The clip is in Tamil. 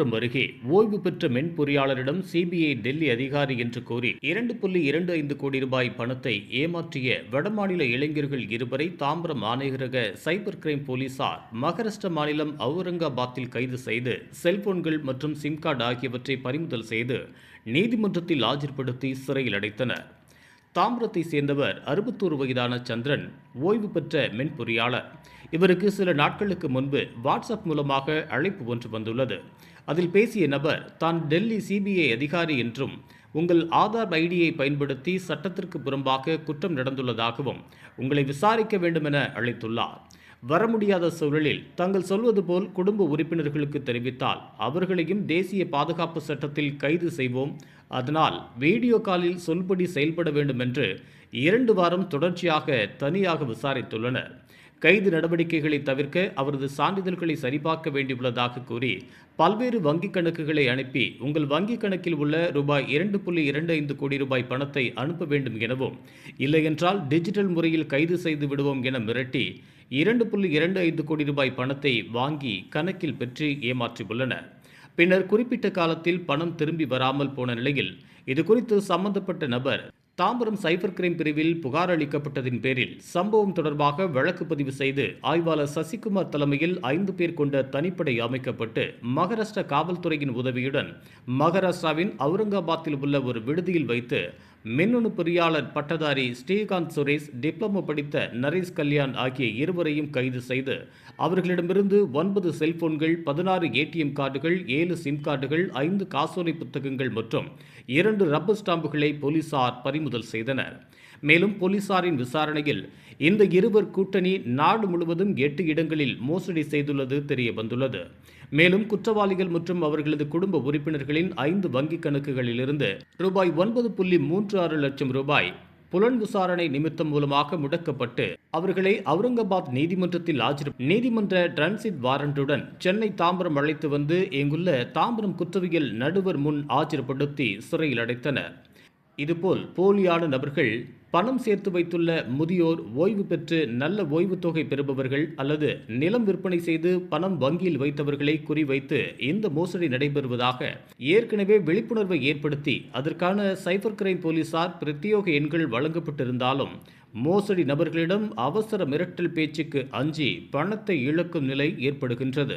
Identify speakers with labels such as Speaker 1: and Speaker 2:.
Speaker 1: தாம்பரம் அருகே ஓய்வு பெற்ற மென்பொறியாளரிடம் சிபிஐ டெல்லி அதிகாரி என்று கூறி இரண்டு புள்ளி இரண்டு ஐந்து கோடி ரூபாய் பணத்தை ஏமாற்றிய வடமாநில இளைஞர்கள் இருவரை தாம்பரம் ஆணையரக சைபர் கிரைம் போலீசார் மகாராஷ்டிர மாநிலம் அவுரங்காபாத்தில் கைது செய்து செல்போன்கள் மற்றும் சிம் கார்டு ஆகியவற்றை பறிமுதல் செய்து நீதிமன்றத்தில் ஆஜர்படுத்தி சிறையில் அடைத்தனர். தாம்பரத்தை சேர்ந்தவர் அறுபத்தோரு வயதான சந்திரன் ஓய்வு பெற்ற மென்பொறியாளர். இவருக்கு சில நாட்களுக்கு முன்பு வாட்ஸ்அப் மூலமாக அழைப்பு ஒன்று வந்துள்ளது. அதில் பேசிய நபர் தான் டெல்லி சிபிஐ அதிகாரி என்றும் உங்கள் ஆதார் ஐடியை பயன்படுத்தி சட்டத்திற்கு புறம்பாக குற்றம் நடந்துள்ளதாகவும் உங்களை விசாரிக்க வேண்டுமென அழைத்துள்ளார். வர முடியாத சூழலில் தாங்கள் சொல்வது போல் குடும்ப உறுப்பினர்களுக்கு தெரிவித்தால் அவர்களையும் தேசிய பாதுகாப்பு சட்டத்தில் கைது செய்வோம் அதனால் வீடியோ காலில் சொல்படி செயல்பட வேண்டும் என்று இரண்டு வாரம் தொடர்ச்சியாக தனியாக விசாரித்துள்ளனர். கைது நடவடிக்கைகளை தவிர்க்க அவரது சான்றிதழ்களை சரிபார்க்க வேண்டியுள்ளதாக கூறி பல்வேறு வங்கிக் கணக்குகளை அனுப்பி உங்கள் வங்கிக் கணக்கில் உள்ள ரூபாய் இரண்டு புள்ளி இரண்டு ஐந்து கோடி ரூபாய் பணத்தை அனுப்ப வேண்டும் எனவும் இல்லையென்றால் டிஜிட்டல் முறையில் கைது செய்து விடுவோம் என மிரட்டி இரண்டு புள்ளி இரண்டு ஐந்து கோடி ரூபாய் பணத்தை வாங்கி கணக்கில் பெற்று ஏமாற்றியுள்ளனர். பின்னர் குறிப்பிட்ட காலத்தில் பணம் திரும்பி வராமல் போன நிலையில் இது குறித்து சம்பந்தப்பட்ட நபர் தாம்பரம் சைபர் கிரைம் பிரிவில் புகார் அளிக்கப்பட்டதின் பேரில் சம்பவம் தொடர்பாக வழக்கு பதிவு செய்து ஆய்வாளர் சசிகுமார் தலைமையில் ஐந்து பேர் கொண்ட தனிப்படை அமைக்கப்பட்டு மகாராஷ்டிரா காவல்துறையின் உதவியுடன் மகாராஷ்டிராவின் அவுரங்காபாத்தில் உள்ள ஒரு விடுதியில் வைத்து மின்னணு பொறியாளர் பட்டதாரி ஸ்ரீகாந்த் சுரேஷ் டிப்ளமோ படித்த நரேஷ் கல்யாண் ஆகிய இருவரையும் கைது செய்து அவர்களிடமிருந்து ஒன்பது செல்போன்கள் பதினாறு ஏடிஎம் கார்டுகள் ஏழு சிம் கார்டுகள் ஐந்து காசோலை புத்தகங்கள் மற்றும் இரண்டு ரப்பர் ஸ்டாம்புகளை போலீசார் பறிமுதல் செய்தனர். மேலும் போலீசாரின் விசாரணையில் இந்த இருவர் கூட்டணி நாடு முழுவதும் எட்டு இடங்களில் மோசடி செய்துள்ளது தெரிய வந்துள்ளது மேலும் குற்றவாளிகள் மற்றும் அவர்களது குடும்ப உறுப்பினர்களின் ஐந்து வங்கிக் கணக்குகளிலிருந்து ரூபாய் ஒன்பது புள்ளி மூன்று ஆறு லட்சம் ரூபாய் புலன் விசாரணை நிமித்தம் மூலமாக முடக்கப்பட்டு அவர்களை அவுரங்காபாத் நீதிமன்றத்தில் ஆஜர் நீதிமன்ற டிரான்சிட் வாரண்டுடன் சென்னை தாம்பரம் அழைத்து வந்து இங்குள்ள தாம்பரம் குற்றவியல் நடுவர் முன் ஆஜர்படுத்தி சிறையில் அடைத்தனர். இதுபோல் போலியான நபர்கள் பணம் சேர்த்து வைத்துள்ள முதியோர் ஓய்வு பெற்று நல்ல ஓய்வுத் தொகை பெறுபவர்கள் அல்லது நிலம் விற்பனை செய்து பணம் வங்கியில் வைத்தவர்களை குறிவைத்து இந்த மோசடி நடைபெறுவதாக ஏற்கனவே விழிப்புணர்வை ஏற்படுத்தி அதற்கான சைபர் கிரைம் போலீசார் பிரத்யோக எண்கள் வழங்கப்பட்டிருந்தாலும் மோசடி நபர்களிடம் அவசர மிரட்டல் பேச்சுக்கு அஞ்சி பணத்தை இழக்கும் நிலை ஏற்படுகின்றது.